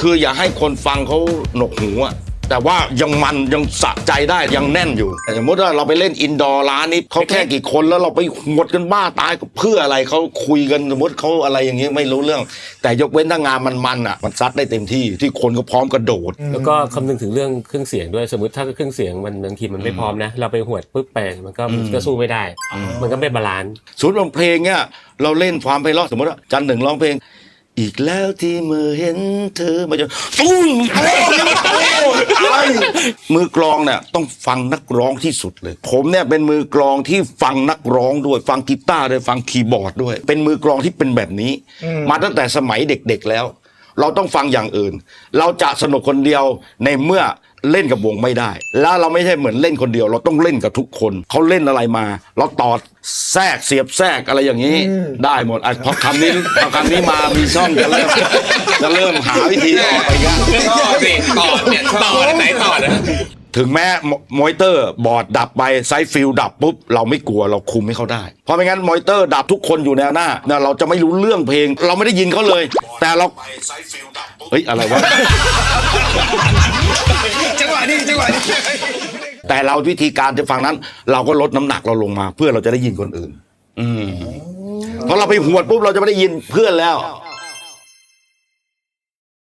คืออย่าให้คนฟังเขาหนวกหูอะแต่ว่ายังมันยังสะใจได้ยังแน่นอยู่แต่สมมติว่าเราไปเล่นอินดอร์ร้านนี้เขาแค่กี่คนแล้วเราไปหมดกันบ้าตายเพื่ออะไรเขาคุยกันสมมติเขาอะไรอย่างเงี้ยไม่รู้เรื่อง แต่ยกเว้นถ้างานมันมันอะมันซัดได้เต็มที่ที่คนก็พร้อมกระโดด แล้วก็คำนึงถึงเรื่องเครื่องเสียงด้วยสมมติถ้าเครื่องเสียงมันบางทีมันไม่พร้อมนะ เราไปหวดปุ๊บไปมันก็มันก็สู้ไม่ได้ มันก็ไม่บาลานซ์ศูนย์เพลงเนี่ยเราเล่นความไพเราะสมมติว่าจันหนึ่งร้องเพลง อีกแล้วที่มือเห็นเธอมาจะตุ้มโอ้ยโอ้ยอะไรมือกลองเนี่ยต้องฟังนักร้องที่สุดเลย ผมเนี่ยเป็นมือกลองที่ฟังนักร้องด้วยฟังกีตาร์ด้วยฟังคีย์บอร์ดด้วย เป็นมือกลองที่เป็นแบบนี้ มาตั้งแต่สมัยเด็กๆแล้ว เราต้องฟังอย่างอื่น เราจะสนุกคนเดียวในเมื่อ เล่นกับวงไม่ได้ แล้วเราไม่ใช่เหมือนเล่นคนเดียว เราต้องเล่นกับทุกคน เขาเล่นอะไรมา เราตอดแทรกเสียบแทรกอะไรอย่างนี้ ได้หมดอะพอคำนี้พอคำนี้มามีช่องจะเริ่มจะเริ่มหาวิธีออกไปกันต่อสิต่อเนี่ยต่อไหนต่อนะถึงแม้มมอยเตอร์บอร์ดดับไปไซส์ฟิลดับปุ๊บเราไม่กลัวเราคุมให้เขาได้ เพราะไม่งั้นมอยเตอร์ดับทุกคนอยู่แนวหน้าเนี่ยเราจะไม่รู้เรื่องเพลง เราไม่ได้ยินเขาเลย แต่เราเฮ้ยอะไรวะจังหวะนี้จังหวะนี้แต่เราวิธีการจะฟังนั้น เราก็ลดน้ำหนักเราลงมา เพื่อเราจะได้ยินคนอื่น อืมพอเราไปหวดปุ๊บเราจะไม่ได้ยินเพื่อนแล้ว